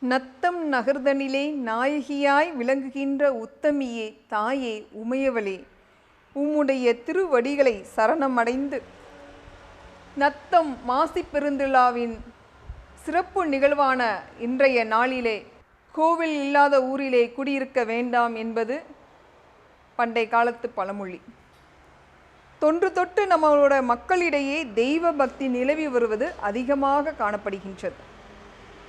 நத்தம் நகர்தனிலே நாயகியாய் விளங்குகின்ற உத்தமியே தாயே உமையவளே உம்முடைய திருவடிகளை சரணமடைந்து. நத்தம் மாசி பெருந்திழாவின் சிறப்பு நிகழ்வான இன்றைய நாளிலே கோவில் இல்லாத ஊரிலே குடியிருக்க வேண்டாம் என்பது பண்டை காலத்து பழமொழி. தொன்று தொட்டு நம்மளோட மக்களிடையே தெய்வ பக்தி நிலவி வருவது அதிகமாக காணப்படுகின்றது.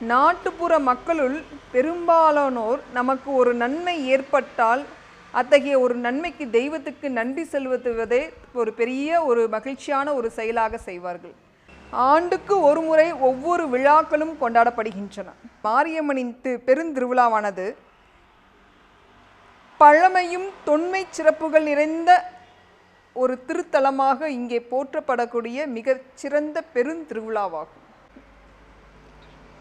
நாட்டுப்புற மக்களுள் பெரும்பாலானோர் நமக்கு ஒரு நன்மை ஏற்பட்டால் அத்தகைய ஒரு நன்மைக்கு தெய்வத்துக்கு நன்றி செலுத்துவதே ஒரு பெரிய ஒரு மகிழ்ச்சியான ஒரு செயலாக செய்வார்கள். ஆண்டுக்கு ஒரு முறை ஒவ்வொரு விழாக்களும் கொண்டாடப்படுகின்றன. மாரியம்மனின் தி பெருந்திருவிழாவானது பழமையும் தொன்மை சிறப்புகள் நிறைந்த ஒரு திருத்தலமாக இங்கே போற்றப்படக்கூடிய மிகச்சிறந்த பெருந்திருவிழாவாகும்.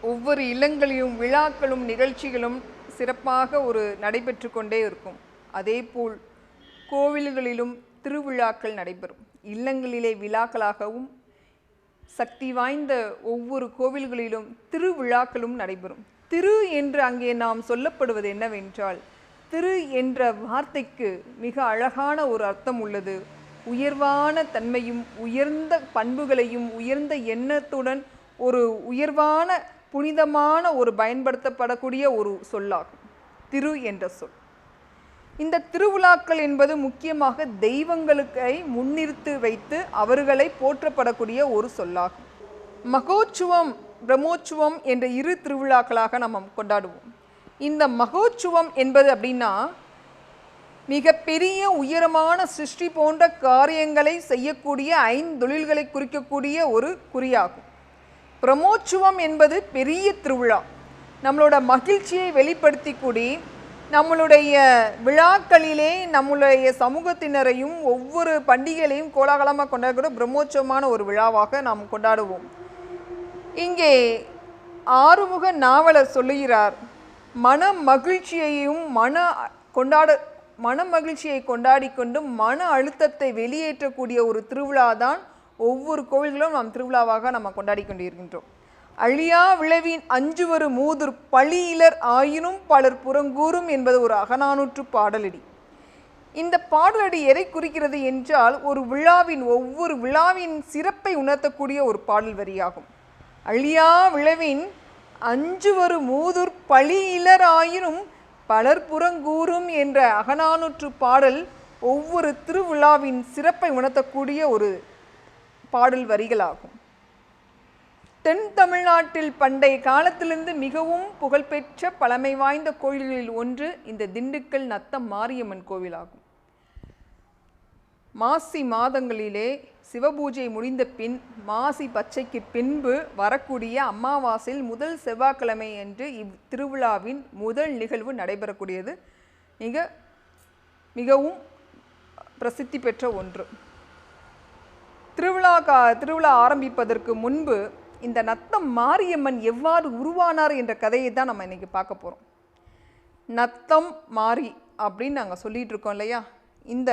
ஒவ்வொரு இல்லங்களிலும் விழாக்களும் நிகழ்ச்சிகளும் சிறப்பாக ஒரு நடைபெற்று கொண்டே இருக்கும். அதேபோல் கோவில்களிலும் திருவிழாக்கள் நடைபெறும். இல்லங்களிலே விழாக்களாகவும் சக்தி வாய்ந்த ஒவ்வொரு கோவில்களிலும் திருவிழாக்களும் நடைபெறும். திரு என்று அங்கே நாம் சொல்லப்படுவது என்னவென்றால் திரு என்ற வார்த்தைக்கு மிக அழகான ஒரு அர்த்தம் உள்ளது. உயர்வான தன்மையும் உயர்ந்த பண்புகளையும் உயர்ந்த எண்ணத்துடன் ஒரு உயர்வான புனிதமான ஒரு பயன்படுத்தப்படக்கூடிய ஒரு சொல்லாகும். திரு என்ற சொல். இந்த திருவிழாக்கள் என்பது முக்கியமாக தெய்வங்களுக்கை முன்னிறுத்து வைத்து அவர்களை போற்றப்படக்கூடிய ஒரு சொல்லாகும். மகோற்சவம் பிரம்மோற்சவம் என்ற இரு திருவிழாக்களாக நம்ம கொண்டாடுவோம். இந்த மகோச்சுவம் என்பது அப்படின்னா மிகப்பெரிய உயரமான சிருஷ்டி போன்ற காரியங்களை செய்யக்கூடிய ஐந்தொழில்களை குறிக்கக்கூடிய ஒரு குறியாகும். பிரமோற்சவம் என்பது பெரிய திருவிழா. நம்மளோட மகிழ்ச்சியை வெளிப்படுத்தி கூடி நம்மளுடைய விழாக்களிலே நம்மளுடைய சமூகத்தினரையும் ஒவ்வொரு பண்டிகைகளையும் கோலாகலமாக கொண்டாடக்கூட பிரம்மோற்சவமான ஒரு விழாவாக நாம் கொண்டாடுவோம். இங்கே ஆறுமுக நாவலர் சொல்லுகிறார் மன மகிழ்ச்சியையும் மன கொண்டாட மன மகிழ்ச்சியை கொண்டாடி கொண்டு மன அழுத்தத்தை வெளியேற்றக்கூடிய ஒரு திருவிழா தான் ஒவ்வொரு கோவில்களும் நாம் திருவிழாவாக நம்ம கொண்டாடி கொண்டிருக்கின்றோம். அழியா விளைவின் அஞ்சுவரு மூதுர் பழியிலர் ஆயினும் பலர் புறங்கூறும் என்பது ஒரு அகநானூற்று பாடலடி. இந்த பாடலடி எதை குறிக்கிறது என்றால் ஒரு விழாவின் ஒவ்வொரு விழாவின் சிறப்பை உணர்த்தக்கூடிய ஒரு பாடல் வரியாகும். அழியா விளைவின் அஞ்சுவரு மூதுர் பழியிலர் ஆயினும் பலர் புறங்கூறும் என்ற அகநானூற்று பாடல் ஒவ்வொரு திருவிழாவின் சிறப்பை உணர்த்தக்கூடிய ஒரு பாடல் வரிகளாகும். தென் தமிழ்நாட்டில் பண்டைய காலத்திலிருந்து மிகவும் புகழ்பெற்ற பழமை வாய்ந்த கோயில்களில் ஒன்று இந்த திண்டுக்கல் நத்தம் மாரியம்மன் கோவிலாகும். மாசி மாதங்களிலே சிவபூஜை முடிந்த பின் மாசி பச்சைக்கு பின்பு வரக்கூடிய அமாவாசையில் முதல் செவ்வாய்க்கிழமை அன்று இவ் திருவிழாவின் முதல் நிகழ்வு நடைபெறக்கூடியது. மிக மிகவும் பிரசித்தி பெற்ற ஒன்று. திருவிழா கா திருவிழா ஆரம்பிப்பதற்கு முன்பு இந்த நத்தம் மாரியம்மன் எவ்வாறு உருவானார் என்ற கதையை தான் நம்ம இன்றைக்கி பார்க்க போகிறோம் நத்தம் மாரி அப்படின்னு நாங்கள் சொல்லிகிட்டு இருக்கோம் இல்லையா? இந்த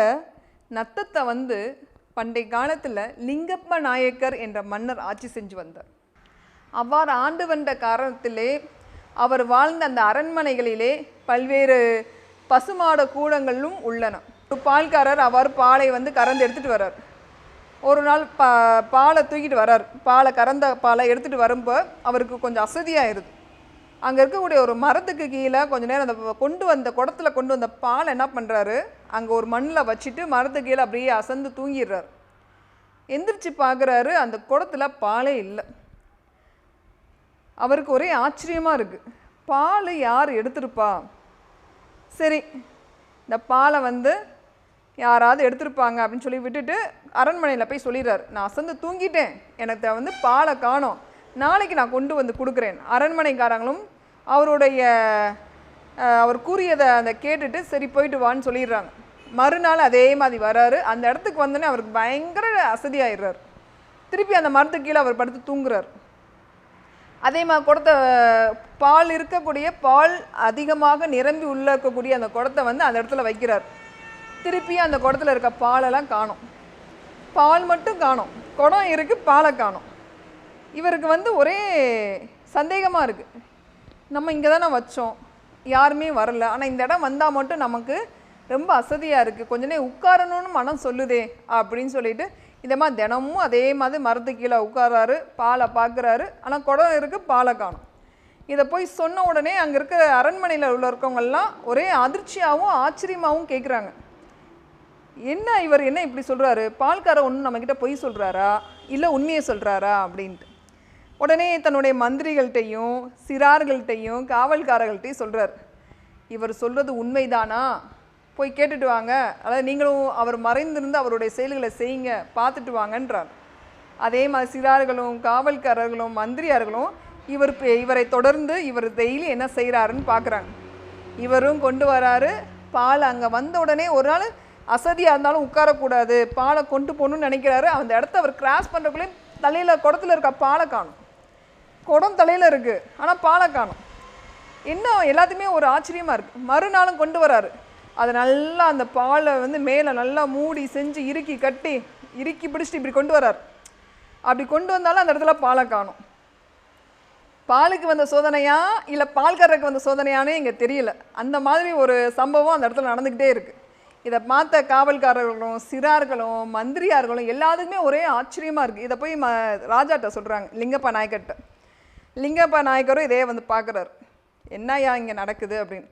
நத்தத்தை வந்து பண்டை காலத்தில் லிங்கப்ப நாயக்கர் என்ற மன்னர் ஆட்சி செஞ்சு வந்தார். அவ்வாறு ஆண்டு வந்த காரணத்திலே அவர் வாழ்ந்த அந்த அரண்மனைகளிலே பல்வேறு பசுமாட கூடங்களும் உள்ளன. ஒரு பால்காரர் அவர் பாலை வந்து கறந்து எடுத்துகிட்டு வர்றார். ஒரு நாள் பா பாலை தூக்கிட்டு வரார். பாலை கறந்த பாலை எடுத்துகிட்டு வரும்போ அவருக்கு கொஞ்சம் அசதியாகிடுது அங்கே இருக்கக்கூடிய ஒரு மரத்துக்கு கீழே கொஞ்சம் நேரம் அந்த கொண்டு வந்த குடத்துல கொண்டு வந்த பால் என்ன பண்ணுறாரு அங்கே ஒரு மண்ணில் வச்சுட்டு மரத்துக்கு கீழே அப்படியே அசந்து தூங்கிடுறாரு. எந்திரிச்சு பார்க்குறாரு அந்த குடத்தில் பாலே இல்லை. அவருக்கு ஒரே ஆச்சரியமாக இருக்குது பால் யார் எடுத்திருப்பா? சரி இந்த பாலை வந்து யாராவது எடுத்திருப்பாங்க அப்படின்னு சொல்லி விட்டுட்டு அரண்மனையில் போய் சொல்லிடுறாரு நான் அசந்து தூங்கிட்டேன். எனக்கு வந்து பாலை காணோம். நாளைக்கு நான் கொண்டு வந்து கொடுக்குறேன். அரண்மனைக்காரங்களும் அவருடைய அவர் கூறியதை அந்த கேட்டுட்டு சரி போயிட்டு வான்னு சொல்லிடுறாங்க. மறுநாள் அதே மாதிரி வராரு. அந்த இடத்துக்கு வந்தோடனே அவருக்கு பயங்கர அசதியாயிடுறாரு. திருப்பி அந்த மரத்துக்கு கீழே அவர் படுத்து தூங்குறார். அதே மாதிரி குடத்தை பால் இருக்கக்கூடிய பால் அதிகமாக நிரம்பி உள்ள இருக்கக்கூடிய அந்த குடத்தை வந்து அந்த இடத்துல வைக்கிறார். திருப்பி அந்த குடத்தில் இருக்க பாலெல்லாம் காணும். பால் மட்டும் காணும். குடம் இருக்குது பாலை காணும். இவருக்கு வந்து ஒரே சந்தேகமாக இருக்குது நம்ம இங்கே தானே வச்சோம். யாருமே வரல. ஆனால் இந்த இடம் வந்தால் மட்டும் நமக்கு ரொம்ப அசதியாக இருக்குது கொஞ்ச நேரம் உட்காரணும்னு மனம் சொல்லுதே அப்படின்னு சொல்லிட்டு இந்த மாதிரி தினமும் அதே மாதிரி மரத்து கீழே உட்காராரு பாலை பார்க்குறாரு. ஆனால் குடம் இருக்குது பாலை காணும். இதை போய் சொன்ன உடனே அங்கே இருக்கிற அரண்மனையில் உள்ள இருக்கவங்கெல்லாம் ஒரே அதிர்ச்சியாகவும் ஆச்சரியமாகவும் கேட்குறாங்க என்ன இவர் என்ன இப்படி சொல்கிறாரு பால்கார ஒன்று நம்மக்கிட்ட பொய் சொல்கிறாரா இல்லை உண்மையை சொல்கிறாரா அப்படின்ட்டு. உடனே தன்னுடைய மந்திரிகள்கிட்டையும் சிறார்கள்ட்டையும் காவல்காரர்கள்ட்டையும் சொல்கிறார் இவர் சொல்கிறது உண்மைதானா? போய் கேட்டுட்டு வாங்க. அதாவது நீங்களும் அவர் மறைந்திருந்து அவருடைய செயல்களை செய்யுங்க. பார்த்துட்டு வாங்கன்றார். அதே மாதிரி சிறார்களும் காவல்காரர்களும் மந்திரியார்களும் இவர் இவரை தொடர்ந்து இவர் டெய்லி என்ன செய்கிறாருன்னு பார்க்குறாங்க. இவரும் கொண்டு வராரு. பால் அங்கே வந்த உடனே ஒரு நாள் அசதியாக இருந்தாலும் உட்காரக்கூடாது. பாலை கொண்டு போகணும்னு நினைக்கிறாரு. அந்த இடத்த அவர் கிராஸ் பண்ணுறக்குள்ளே தலையில் குடத்தில் இருக்க பாலை காணும். குடம் தலையில் இருக்குது ஆனால் பாலை காணும். இன்னும் எல்லாத்துக்குமே ஒரு ஆச்சரியமாக இருக்குது மறுநாளும் கொண்டு வராரு. அதை நல்லா அந்த பாலை வந்து மேலே நல்லா மூடி செஞ்சு இறுக்கி கட்டி இறுக்கி பிடிச்சிட்டு இப்படி கொண்டு வரார். அப்படி கொண்டு வந்தாலும் அந்த இடத்துல பாலை காணும். பாலுக்கு வந்த சோதனையா? இல்லை பால்காரருக்கு வந்த சோதனையானே இங்கே தெரியல. அந்த மாதிரி ஒரு சம்பவம் அந்த இடத்துல நடந்துக்கிட்டே இருக்குது இதை பார்த்த காவல்காரர்களும் சிறார்களும் மந்திரியார்களும் எல்லாத்துக்குமே ஒரே ஆச்சரியமாக இருக்குது இதை போய் ம ராஜாட்ட சொல்கிறாங்க லிங்கப்பா நாயக்கர்கிட்ட லிங்கப்பா நாயக்கரும் இதே வந்து பார்க்குறாரு என்னையா இங்கே நடக்குது? அப்படின்னு.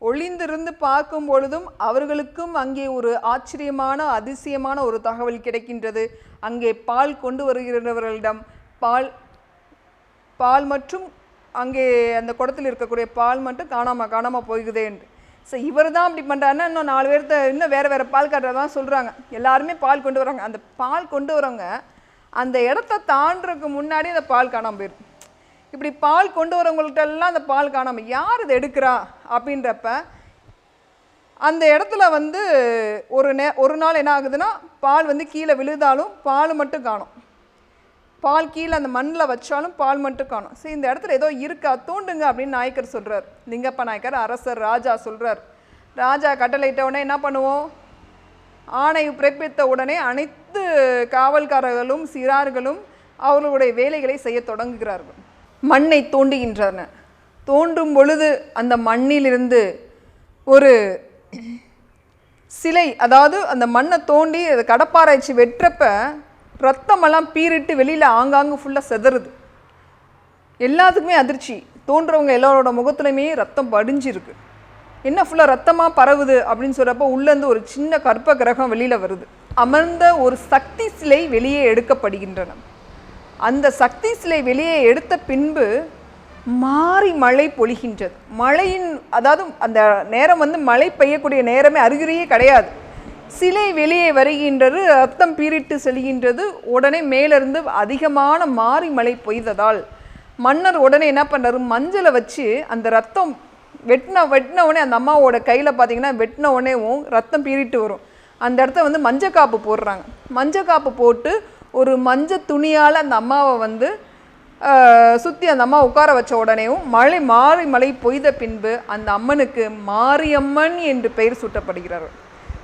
ஒளிந்திருந்து பார்க்கும் பொழுதும் அவர்களுக்கும் அங்கே ஒரு ஆச்சரியமான அதிசயமான ஒரு தகவல் கிடைக்கின்றது. அங்கே பால் கொண்டு வருகிறவர்களிடம் பால் பால் மற்றும் அங்கே அந்த குடத்தில் இருக்கக்கூடிய பால் மட்டும் காணாமல் காணாமல் போகுதேன்ட்டு ஸோ இவர் தான் அப்படி பண்ணுறாருன்னா இன்னும் நாலு பேர்த்த இன்னும் வேறு வேறு பால் தான் சொல்கிறாங்க எல்லாருமே பால் கொண்டு வராங்க அந்த பால் கொண்டு வரவங்க அந்த இடத்த தாண்டுறதுக்கு முன்னாடி அந்த பால் காணாமல் போயிடும் இப்படி பால் கொண்டு வரவங்கள்ட்டெல்லாம் அந்த பால் காணாமல் யார் இதை எடுக்கிறா? அப்படின்றப்ப அந்த இடத்துல வந்து ஒரு நே ஒரு நாள் என்ன ஆகுதுன்னா பால் வந்து கீழே விழுதாலும் பால் மட்டும் காணும். பால் கீழே அந்த மண்ணில் வச்சாலும் பால் மட்டும் காணும். சரி இந்த இடத்துல ஏதோ இருக்கா? தூண்டுங்க அப்படின்னு நாயக்கர் சொல்கிறார் லிங்கப்ப நாயக்கர் அரசர் ராஜா சொல்கிறார் ராஜா கட்டளையிட்ட உடனே என்ன பண்ணுவோம்? ஆணை பிறப்பித்த உடனே அனைத்து காவல்காரர்களும் சிறார்களும் அவர்களுடைய வேலைகளை செய்ய தொடங்குகிறார்கள். மண்ணை தோண்டுகின்றன. தோண்டும் பொழுது அந்த மண்ணிலிருந்து ஒரு சிலை அதாவது அந்த மண்ணை தோண்டி அதை கடப்பாராய்ச்சி வெட்டுறப்ப ரத்தமெல்லாம் பீறிட்டு வெளியில் ஆங்காங்கு ஃபுல்லாக செதறுது. எல்லாத்துக்குமே அதிர்ச்சி. தோன்றவங்க எல்லாரோட முகத்துலையுமே ரத்தம் படிஞ்சிருக்கு என்ன ஃபுல்லாக ரத்தமாக பரவுது அப்படின்னு சொல்கிறப்போ உள்ளேருந்து ஒரு சின்ன கற்ப கிரகம் வெளியில் வருது. அமர்ந்த ஒரு சக்தி சிலை வெளியே எடுக்கப்படுகின்றன. அந்த சக்தி சிலை வெளியே எடுத்த பின்பு மாறி மழை பொழிகின்றது. மழையின் அதாவது அந்த நேரம் வந்து மழை பெய்யக்கூடிய நேரமே அறிகுறியே கிடையாது. சிலை வெளியே வருகின்றது ரத்தம் பீரிட்டு செல்கின்றது உடனே மேலிருந்து அதிகமான மாறி மழை பொய்ததால். மன்னர் உடனே என்ன பண்ணுறாரு மஞ்சளை வச்சு அந்த ரத்தம் வெட்டின வெட்டின உடனே அந்த அம்மாவோட கையில் பார்த்தீங்கன்னா வெட்டின உடனேவும் ரத்தம் பீரிட்டு வரும். அந்த இடத்த வந்து மஞ்சள் காப்பு போடுறாங்க. மஞ்சள் காப்பு போட்டு ஒரு மஞ்சள் துணியால் அந்த அம்மாவை வந்து சுற்றி அந்த அம்மா உட்கார வச்ச உடனேவும் மழை மாறி மழை பொய்த பின்பு அந்த அம்மனுக்கு மாரியம்மன் என்று பெயர் சூட்டப்படுகிறார்கள்.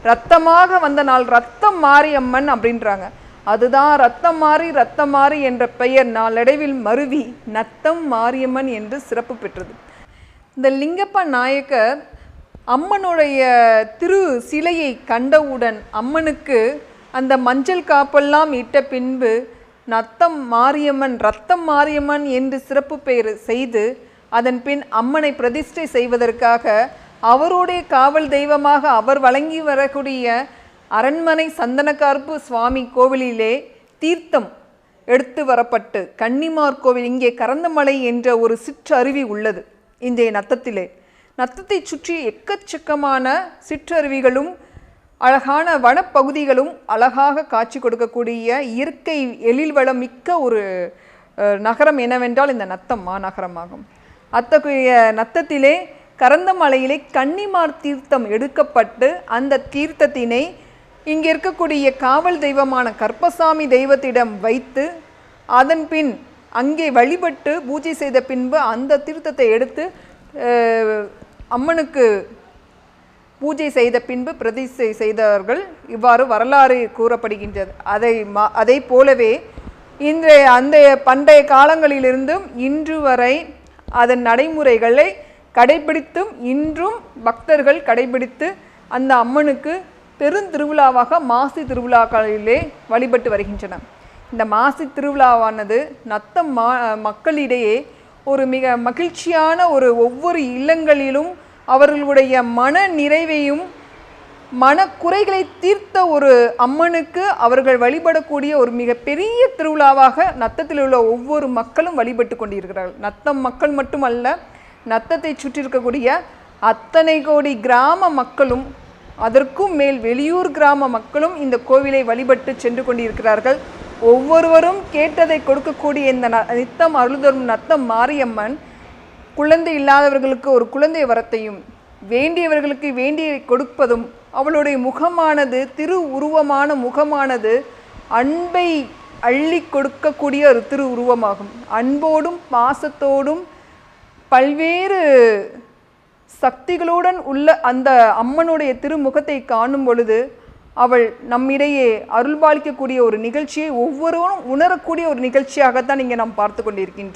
ரத்தமாக வந்த நாள் ரத்தம் மாரியம்மன் அப்படின்றாங்க. அதுதான் ரத்தம் மாறி ரத்தம் மாறி என்ற பெயர். நாளடைவில் மருவி நத்தம் மாரியம்மன் என்று சிறப்பு பெற்றது. இந்த லிங்கப்ப நாயக்கர் அம்மனுடைய திரு சிலையை கண்டவுடன் அம்மனுக்கு அந்த மஞ்சள் காப்பெல்லாம் இட்ட பின்பு நத்தம் மாரியம்மன் ரத்தம் மாரியம்மன் என்று சிறப்பு பெயர் செய்து அதன் பின் அம்மனை பிரதிஷ்டை செய்வதற்காக அவருடைய காவல் தெய்வமாக அவர் வழங்கி வரக்கூடிய அரண்மனை சந்தனக்கார்பு சுவாமி கோவிலிலே தீர்த்தம் எடுத்து வரப்பட்டு கன்னிமார் கோவில் இங்கே கரந்தமலை என்ற ஒரு சிற்றருவி உள்ளது இன்றைய நத்தத்திலே. நத்தத்தை சுற்றி எக்கச்சக்கமான சிற்றருவிகளும் அழகான வனப்பகுதிகளும் அழகாக காட்சி கொடுக்கக்கூடிய இயற்கை எழில் வளம் மிக்க ஒரு நகரம் என்னவென்றால் இந்த நத்தம் மாநகரமாகும். அத்தகைய நத்தத்திலே கரந்தமலையிலே கன்னிமார் தீர்த்தம் எடுக்கப்பட்டு அந்த தீர்த்தத்தினை இங்கே இருக்கக்கூடிய காவல் தெய்வமான கற்பசாமி தெய்வத்திடம் வைத்து அதன் பின் அங்கே வழிபட்டு பூஜை செய்த பின்பு அந்த தீர்த்தத்தை எடுத்து அம்மனுக்கு பூஜை செய்த பின்பு பிரதிஷ்டை செய்தவர்கள் இவ்வாறு வரலாறு கூறப்படுகின்றது. அதை மா அதை போலவே இன்றைய அந்த பண்டைய காலங்களிலிருந்தும் இன்று வரை அதன் நடைமுறைகளை கடைபிடித்தும் இன்றும் பக்தர்கள் கடைபிடித்து அந்த அம்மனுக்கு பெருந்திருவிழாவாக மாசி திருவிழாக்களிலே வழிபட்டு வருகின்றன இந்த மாசி திருவிழாவானது நத்தம் மா மக்களிடையே ஒரு மிக மகிழ்ச்சியான ஒரு ஒவ்வொரு இல்லங்களிலும் அவர்களுடைய மன நிறைவையும் மனக்குறைகளை தீர்த்த ஒரு அம்மனுக்கு அவர்கள் வழிபடக்கூடிய ஒரு மிகப்பெரிய திருவிழாவாக நத்தத்தில் உள்ள ஒவ்வொரு மக்களும் வழிபட்டு கொண்டிருக்கிறார்கள். நத்தம் மக்கள் மட்டுமல்ல நத்தத்தை சுற்றி இருக்கக்கூடிய அத்தனை கோடி கிராம மக்களும் அதற்கும் மேல் வெளியூர் கிராம மக்களும் இந்த கோவிலை வழிபட்டு சென்று கொண்டிருக்கிறார்கள். ஒவ்வொருவரும் கேட்டதை கொடுக்கக்கூடிய இந்த ந- நித்தம் அருள்தரும் நத்தம் மாரியம்மன் குழந்தை இல்லாதவர்களுக்கு ஒரு குழந்தை வரத்தையும் வேண்டியவர்களுக்கு வேண்டியதை கொடுப்பதும் அவளுடைய முகமானது திரு உருவமான முகமானது அன்பை அள்ளி கொடுக்கக்கூடிய ஒரு திரு உருவமாகும். அன்போடும் பாசத்தோடும் பல்வேறு சக்திகளுடன் உள்ள அந்த அம்மனுடைய திருமுகத்தை காணும் பொழுது அவள் நம்மிடையே அருள்பாலிக்கக்கூடிய ஒரு நிகழ்ச்சியை ஒவ்வொருவரும் உணரக்கூடிய ஒரு நிகழ்ச்சியாகத்தான் இங்கே நாம் பார்த்து கொண்டிருக்கின்றோம்.